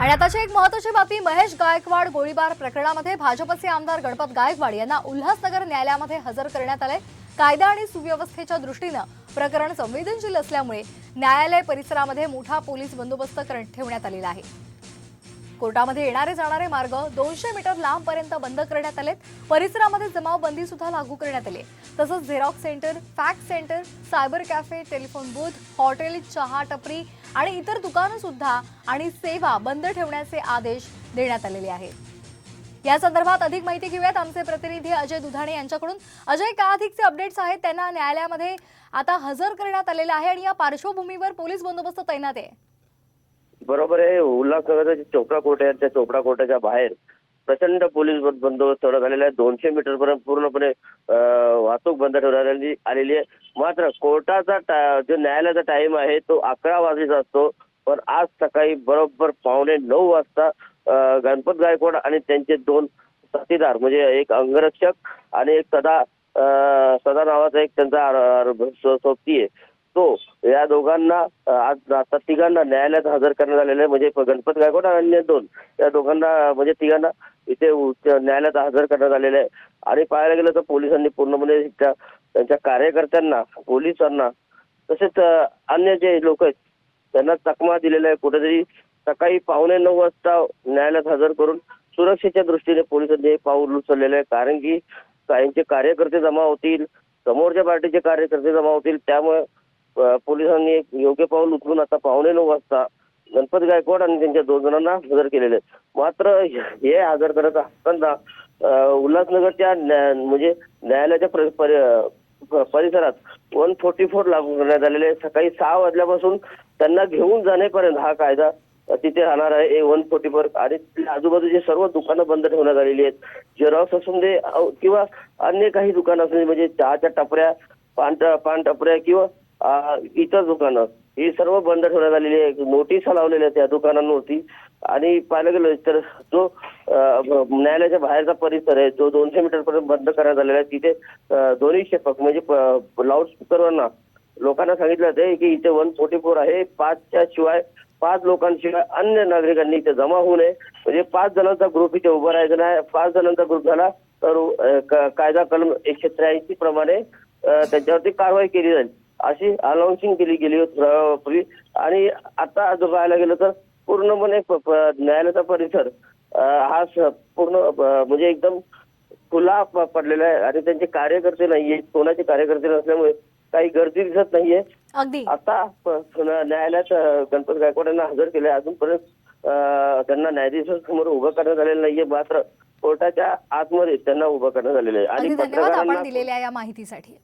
आणि आताची एक महत्वाची बातमी महेश गायकवाड गोळीबार प्रकरणामध्ये भाजपचे आमदार गणपत गायकवाड यांना उल्हासनगर न्यायालयामध्ये हजर करण्यात आले. कायदा आणि सुव्यवस्थेच्या दृष्टीनं प्रकरण संवेदनशील असल्यामुळे न्यायालय परिसरामध्ये मोठा पोलीस बंदोबस्त कर- ठेवण्यात आलेला आहे. कोर्टामध्ये येणारे जाणारे मार्ग दोनशे मीटर लांबपर्यंत बंद करण्यात आलेत. परिसरामध्ये जमावबंदी सुद्धा लागू करण्यात आली. तसंच xerox centre fax centre cyber cafe telephone booth hotel चहा टपरी आणि इतर दुकानं सुद्धा आणि सेवा बंद ठेवण्याचे आदेश देण्यात आलेले आहेत. या संदर्भात अधिक माहिती घेऊयात. आमचे प्रतिनिधी अजय दुधाणे यांच्याकडून. अजय का अधिकचे अपडेट्स आहेत त्यांना न्यायालयामध्ये आता हजर करण्यात आलेलं आहे आणि या पार्श्वभूमीवर पोलीस बंदोबस्त तैनात आहे. बरोबर आहे. उल्हासनगरचा जे चोपडा कोर्ट आहे त्या चोपडा कोर्टाच्या बाहेर प्रचंड पोलीस बंदोबस्त ठेवण्यात आलेला आहे. दोनशे मीटर पर्यंत पूर्णपणे वाहतूक बंद ठेवण्यात आलेली आहे. मात्र कोर्टाचा जो न्यायालयाचा टाइम आहे तो अकरा वाजेचा असतो. पण आज सकाळी बरोबर पावणे नऊ वाजता गणपत गायकवाड आणि त्यांचे दोन साथीदार म्हणजे एक अंगरक्षक आणि एक सदा सदा नावाचा एक त्यांचा सोबती आहे. तो या दोघांना आज आता तिघांना न्यायालयात हजर करण्यात आलेलं आहे म्हणजे गणपत गायकवाड आणि अन्य दोन या दोघांना म्हणजे तिघांना इथे उच्च न्यायालयात हजर करण्यात आलेलं आहे. आणि पाहायला गेलं तर पोलिसांनी पूर्णपणे त्या त्यांच्या कार्यकर्त्यांना पोलिसांना तसेच अन्य जे लोक आहेत त्यांना चकमा दिलेला आहे. कुठेतरी सकाळी पावणे नऊ वाजता न्यायालयात हजर करून सुरक्षेच्या दृष्टीने पोलिसांनी हे पाऊल उचललेलं आहे. कारण की काहींचे कार्यकर्ते जमा होतील समोरच्या पार्टीचे कार्यकर्ते जमा होतील. त्यामुळे पोलिसांनी एक योग्य पाऊल उचलून आता पावणे नऊ वाजता गणपत गायकवाड आणि त्यांच्या दोन जणांना हजर केलेले मात्र हे हजर करत असताना उल्हासनगरच्या न्या- म्हणजे न्यायालयाच्या परिसरात वन फोर्टी फोर लागू करण्यात आलेले सकाळी सहा वाजल्यापासून त्यांना घेऊन जाण्यापर्यंत हा कायदा तिथे राहणार आहे. ए वन फोर्टी फोर आणि तिथल्या आजूबाजूचे सर्व दुकानं बंद ठेवण्यात आलेली आहेत. जेरॉक्स असून दे किंवा अन्य काही दुकानं असून म्हणजे चहाच्या टपऱ्या पान पान टपऱ्या किंवा इतर दुकानं ही सर्व बंद ठेवण्यात आलेली आहे. नोटिसा लावलेल्या त्या दुकानांवरती. आणि पाहायला गेलं तर जो न्यायालयाच्या बाहेरचा परिसर आहे जो दोनशे मीटर पर्यंत बंद करण्यात आलेला आहे. तिथे दोन्ही शेपक म्हणजे लाऊडस्पीकरवरना लोकांना सांगितलं जाते की इथे वन फोर्टी फोर आहे. पाचच्या शिवाय पाच लोकांशिवाय अन्य नागरिकांनी इथे जमा होऊ नये. म्हणजे पाच जणांचा ग्रुप इथे उभा राहायचा नाही. पाच जणांचा ग्रुप झाला तर कायदा कलम एकशे त्र्याऐंशी प्रमाणे त्यांच्यावरती कारवाई केली जाईल. अशी अनाउन्सिंग केली गेली होती पूर्वी आणि आता जर पाहायला गेलं तर पूर्णपणे प- प- न्यायालयाचा परिसर अ, हा स- पूर्ण अ, म्हणजे एकदम खुला प- पडलेला आहे. आणि त्यांचे कार्यकर्ते नाहीये कोणाचे कार्यकर्ते नसल्यामुळे काही गर्दी दिसत नाहीये. अगदी. आता प- न्यायालयात अ, गणपत गायकवाड यांना हजर केले अजूनपर्यंत अ, त्यांना न्यायाधीशांसमोर उभं करण्यात आलेलं नाहीये. मात्र कोर्टाच्या आतमध्ये त्यांना उभं करण्यात आलेलं आहे. अगदी आणि धन्यवाद आपण पत्रकारांना दिलेल्या या माहितीसाठी.